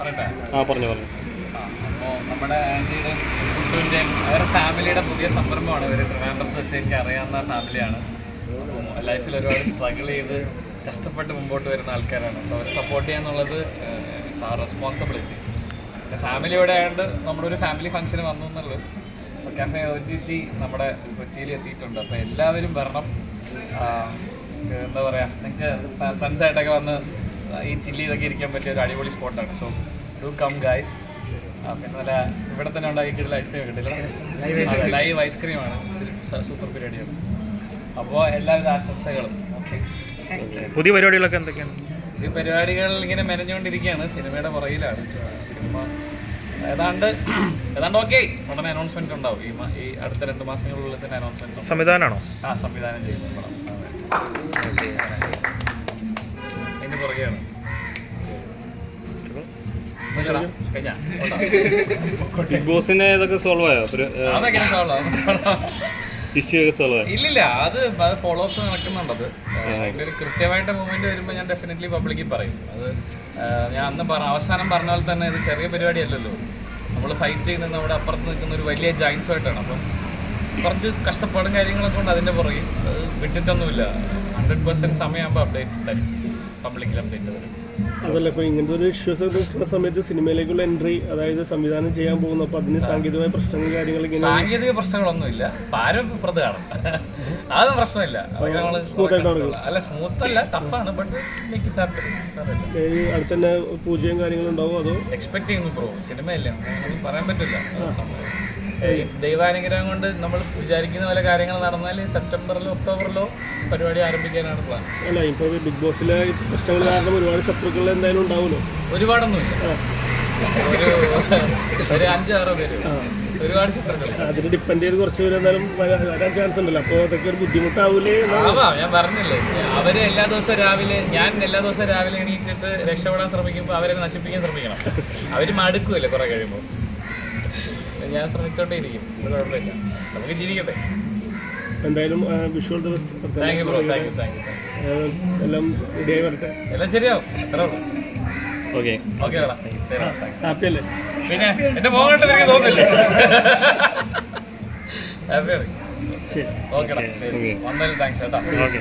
പറയട്ടെ? ആ പറഞ്ഞു പറഞ്ഞു. അപ്പോൾ നമ്മുടെ ആന്റിയുടെയും കുട്ടുവിന്റെയും അവരുടെ ഫാമിലിയുടെ പുതിയ സംരംഭമാണ് ഇവർ ട്രിവാൻഡ്രത്ത് വെച്ച് എനിക്ക് അറിയാവുന്ന ഫാമിലിയാണ്. അപ്പം ലൈഫിൽ ഒരുപാട് സ്ട്രഗിൾ ചെയ്ത് കഷ്ടപ്പെട്ട് മുമ്പോട്ട് വരുന്ന ആൾക്കാരാണ്. അപ്പോൾ അവരെ സപ്പോർട്ട് ചെയ്യാന്നുള്ളത് ഇറ്റ്സ് ആ റെസ്പോൺസിബിലിറ്റി ഫാമിലി ഇവിടെ ആയതുകൊണ്ട് നമ്മുടെ ഒരു ഫാമിലി ഫംഗ്ഷന് വന്നു എന്നുള്ളത് അപ്പോൾ കഫേ ഒജിജി നമ്മുടെ കൊച്ചിയിൽ എത്തിയിട്ടുണ്ട്. അപ്പോൾ എല്ലാവരും വരണം. എന്താ പറയുക നിങ്ങൾക്ക് ഫ്രണ്ട്സായിട്ടൊക്കെ വന്ന് ഈ ചില്ലി ഇതൊക്കെ ഇരിക്കാൻ പറ്റിയ ഒരു അടിപൊളി സ്പോട്ടാണ്. സോ ഡു കം ഗൈസ് ആ, പിന്നെ നല്ല ഇവിടെ തന്നെ ഉണ്ടാക്കിയിട്ടുള്ള ഐസ്ക്രീം കിട്ടില്ല ലൈവ് ഐസ്ക്രീമാണ് സൂപ്പർ പരിപാടിയാണ് അപ്പോൾ എല്ലാവിധ ആശംസകളും. ഓക്കെ പുതിയ പരിപാടികളൊക്കെ എന്തൊക്കെയാണ്? ഈ പരിപാടികൾ ഇങ്ങനെ മെനഞ്ഞുകൊണ്ടിരിക്കുകയാണ്. സിനിമയുടെ പുറകിലാണ്. സിനിമ ഏതാണ്ട് ഏതാണ്ട് ഓക്കെ ഉടനെ അനൗൺസ്മെന്റ് ഉണ്ടാവും. ഈ ഈ അടുത്ത രണ്ട് മാസങ്ങളിലുള്ള തന്നെ അനൗൺസ്മെന്റ് സംവിധാനമാണോ? ആ സംവിധാനം ചെയ്യുന്നു ബിഗ് ബോസിനെ ഇതൊക്കെ സോൾവ് ആയോ? അതൊക്കെ കൊള്ളാം. ഇഷ്യൂ ഒക്കെ സോൾവ് ആയോ? ഇല്ലില്ല അത് ഫോളോസ് നടക്കുന്നുണ്ടത് അതിന്റെ ഒരു കൃത്യമായിട്ട് മൂവ്മെന്റ് വരുമ്പോൾ ഞാൻ ഡെഫിനറ്റ്ലി പബ്ലിക്കിൽ പറയും. അത് ഞാൻ അന്ന് പറഞ്ഞ അവസാനം പറഞ്ഞ പോലെ തന്നെ ഇത് ചെറിയ പരിപാടി അല്ലല്ലോ നമ്മൾ ഫൈറ്റ് ചെയ്യുന്ന നമ്മുടെ അപ്പുറത്ത് നിൽക്കുന്ന ഒരു വലിയ ജൈൻസുമായിട്ടാണ് അപ്പം കുറച്ച് കഷ്ടപ്പാടും കാര്യങ്ങളൊക്കെ ഉണ്ട് അതിന്റെ പുറകെ. അത് വിട്ടിട്ടൊന്നുമില്ല. ഹൺഡ്രഡ് പെർസെന്റ് സമയമാകുമ്പോൾ അപ്ഡേറ്റ് തരും. പബ്ലിക്കിൽ അപ്ഡേറ്റ് തരും. അതല്ല അപ്പോൾ ഇങ്ങനത്തെ ഒരു ഇഷ്യൂസ് നിൽക്കുന്ന സമയത്ത് സിനിമയിലേക്കുള്ള എൻട്രി അതായത് സംവിധാനം ചെയ്യാൻ പോകുന്നു അപ്പൊ അതിന് സാങ്കേതികമായ പ്രശ്നങ്ങൾ കാര്യങ്ങൾ ഇങ്ങനെ സാങ്കേതിക പ്രശ്നങ്ങളൊന്നുമില്ല. പാരം പ്രത് കാണും. അതൊന്നും പ്രശ്നമില്ല. അല്ല സ്മൂത്ത് അല്ല ടഫാണ് ബട്ട് മേക്ക് ഇറ്റ് ഹാപ്പൻ ഈ അടുത്ത് തന്നെ പൂജയും കാര്യങ്ങളും ഉണ്ടാവും അതോ? എക്സ്പെക്ട് ചെയ്യുന്നു ബ്രോ സിനിമയല്ലേ പറയാൻ പറ്റില്ല. ദൈവാനുഗ്രഹം കൊണ്ട് നമ്മൾ വിചാരിക്കുന്ന പല കാര്യങ്ങൾ നടന്നാൽ സെപ്റ്റംബറിലോ ഒക്ടോബറിലോ പരിപാടി ആരംഭിക്കാനാണ് പ്ലാൻ അല്ല ഇപ്പോൾ ബിഗ് ബോസിലെ പ്രശ്നങ്ങൾ കാരണം ഒരുപാട് ശത്രുക്കൾ എന്തായാലും ഉണ്ടാവുമല്ലോ. ഒരുപാടൊന്നുമില്ല. ഒരു ഒരു അഞ്ചാറോ പേര്. ഒരുപാട് ചിത്രങ്ങൾ അതിന് ഡിപ്പെൻഡ് ചെയ്ത് കുറച്ച് പേര് എന്തായാലും വരാൻ ചാൻസ് ഉണ്ടല്ലോ. അപ്പോൾ അതൊക്കെ ഒരു ബുദ്ധിമുട്ടാവൂലേ ആവാം ഞാൻ പറഞ്ഞില്ലേ. അവർ എല്ലാ ദിവസവും രാവിലെ ഞാൻ എല്ലാ ദിവസവും രാവിലെ എണീറ്റിട്ട് രക്ഷപ്പെടാൻ ശ്രമിക്കുമ്പോൾ അവരെ നശിപ്പിക്കാൻ ശ്രമിക്കണം. അവർ മടുക്കുമല്ലേ കുറെ കഴിയുമ്പോൾ ഞാൻ ശ്രമിച്ചുകൊണ്ടേയിരിക്കും അത് കുഴപ്പമില്ല. നമുക്ക് ജീവിക്കട്ടെ. എന്തായാലും visual the best thank you bro thank you thank you എല്ലാം റെഡിയായി വരട്ടെ? എല്ലാം ശരിയാവും. ഓക്കെ ഓക്കെ ശരി താങ്ക്സ് ഹാപ്പി അല്ലേ? പിന്നെ എന്റെ കണ്ടത് എനിക്ക് തോന്നില്ല? ഹാപ്പിയാണ് ശരി. ഓക്കെടാ ശരി. താങ്ക്സ് കേട്ടോ. ഓക്കെ